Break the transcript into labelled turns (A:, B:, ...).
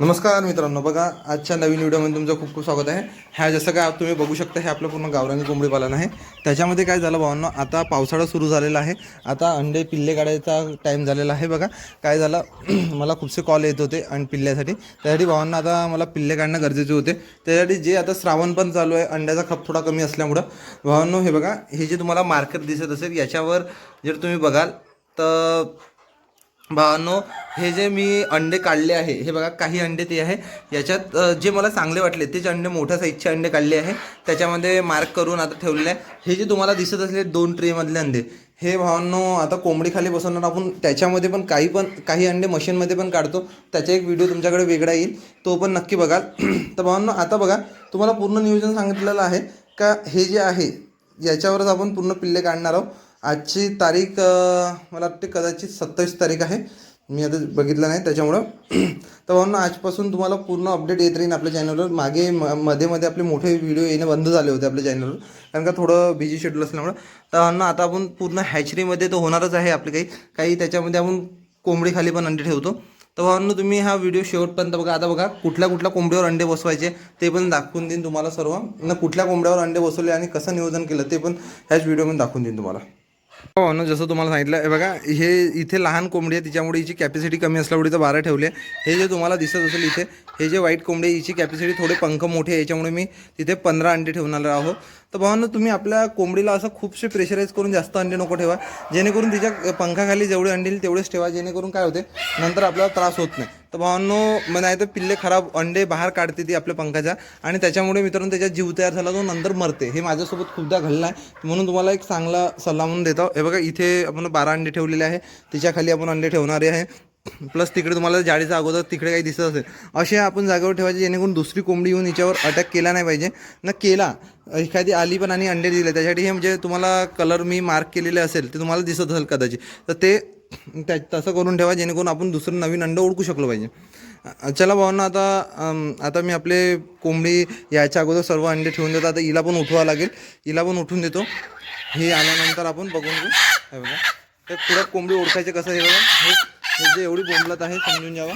A: नमस्कार मित्रांनो बघा आजच्या नवीन व्हिडिओमध्ये तुमचं खूप खूप स्वागत आहे. ह्या जसं काय तुम्ही बघू शकता हे आपलं पूर्ण गावरानी कोंबडी पालन आहे. त्याच्यामध्ये काय झालं भावांनो आता पावसाळा सुरू झालेला आहे. आता अंडे पिल्ले काढायचा टाईम झालेला आहे बघा. काय झालं मला खूपसे कॉल येत होते आणि पिल्ल्यासाठी. त्यासाठी भावांना आता मला पिल्ले काढणं गरजेचे होते. त्यासाठी जे आता श्रावण पण चालू आहे अंड्याचा खप थोडा कमी असल्यामुळं. भावांनो हे बघा हे जे तुम्हाला मार्केट दिसत असेल याच्यावर जर तुम्ही बघाल तर भावांनो हे जे मी अंडे काढले आहे हे बघा काही अंडे ते आहे. याच्यात जे मला चांगले वाटले तेच अंडे मोठ्या साईजचे अंडे काढले आहे. त्याच्यामध्ये मार्क करून आता ठेवलेले आहे. हे जे तुम्हाला दिसत असले दोन ट्रेमधले अंडे हे भावांनो आता कोंबडीखाली बसवणार. आपण त्याच्यामध्ये पण काही पण काही अंडे मशीनमध्ये पण काढतो. त्याचा एक व्हिडिओ तुमच्याकडे वेगळा येईल. तो पण नक्की बघाल. तर भावांनो आता बघा तुम्हाला पूर्ण नियोजन सांगितलेलं आहे का? हे जे आहे याच्यावरच आपण पूर्ण पिल्ले काढणार आहोत. आजची तारीख मला वाटते कदाचित सत्तावीस तारीख आहे. मी आता बघितलं नाही त्याच्यामुळं. तर म्हणून आजपासून तुम्हाला पूर्ण अपडेट येत राहील आपल्या चॅनलवर मागे म मध्ये मध्ये आपले मोठे व्हिडिओ येणे बंद झाले होते आपल्या चॅनलवर कारण का थोडं बिझी शेड्यूल असल्यामुळं. तर आता आपण पूर्ण हॅचरीमध्ये तर होणारच आहे आपले काही. काही त्याच्यामध्ये आपण कोंबडीखाली पण अंडे ठेवतो. तर भावांनो तुम्ही हा व्हिडिओ शेवटपर्यंत बघा. आता बघा कुठल्या कुठल्या कोंबड्यावर अंडे बसवायचे ते पण दाखवून देईन तुम्हाला सर्व. न कुठल्या कोंबड्यावर अंडे बसवले आणि कसं नियोजन केलं ते पण ह्याच व्हिडिओमध्ये दाखवून देईन तुम्हाला. हो, हो ना जसं तुम्हाला सांगितलं हे बघा हे इथे लहान कोंबडी आहे तिच्यामुळे हिची कॅपॅसिटी कमी असल्यामुळे तर बारा ठेवले. हे जे तुम्हाला दिसत असेल इथे हे जे व्हाईट कोंबडी आहे हिची कॅपॅसिटी थोडे पंख मोठे याच्यामुळे मी तिथे पंधरा अंडे ठेवणार आहोत. तर भावांना तुम्ही आपल्या कोंबडीला असं खूपसे प्रेशराईज करून जास्त अंडे नको ठेवा. जेणेकरून तिच्या पंखाखाली जेवढे अंडे येईल तेवढेच ठेवा. जेणेकरून काय होते नंतर आपल्याला त्रास होत नाही. तर भावांनो मग नाही तर पिल्ले खराब अंडे बाहेर काढते ती आपल्या पंखाच्या. आणि त्याच्यामुळे मित्रांनो त्याच्यात जीव तयार झाला तो नंतर मरते. हे माझ्यासोबत खूपदा घडलं आहे. म्हणून तुम्हाला एक चांगला सल्ला म्हणून देतो. हे बघा इथे आपण बारा अंडे ठेवलेले आहे. तिच्या खाली आपण अंडे ठेवणारे आहे. प्लस तिकडे तुम्हाला जाळीचा अगोदर तिकडे काही दिसत असेल. असे आपण जागेवर ठेवायचे जेणेकरून दुसरी कोंबडी येऊन हिच्यावर अटॅक केला नाही पाहिजे. न केला एखादी आली पण आणि अंडे दिले. त्यासाठी हे म्हणजे तुम्हाला कलर मी मार्क केलेले असेल ते तुम्हाला दिसत असेल कदाचित. तर ते त्या तसं करून ठेवा जेणेकरून आपण दुसरं नवीन अंडं ओळखू शकलो पाहिजे. चला भावना आता आता मी आपले कोंबडी यायच्या अगोदर सर्व अंडे ठेवून देतो. आता हिला पण उठवावं लागेल. हिला पण उठून देतो. हे आल्यानंतर आपण बघून घेऊ. हे बघा. तर पुढं कोंबडी ओळखायचे कसं हे बघा. हे म्हणजे एवढी बोंबलत आहे समजून जावा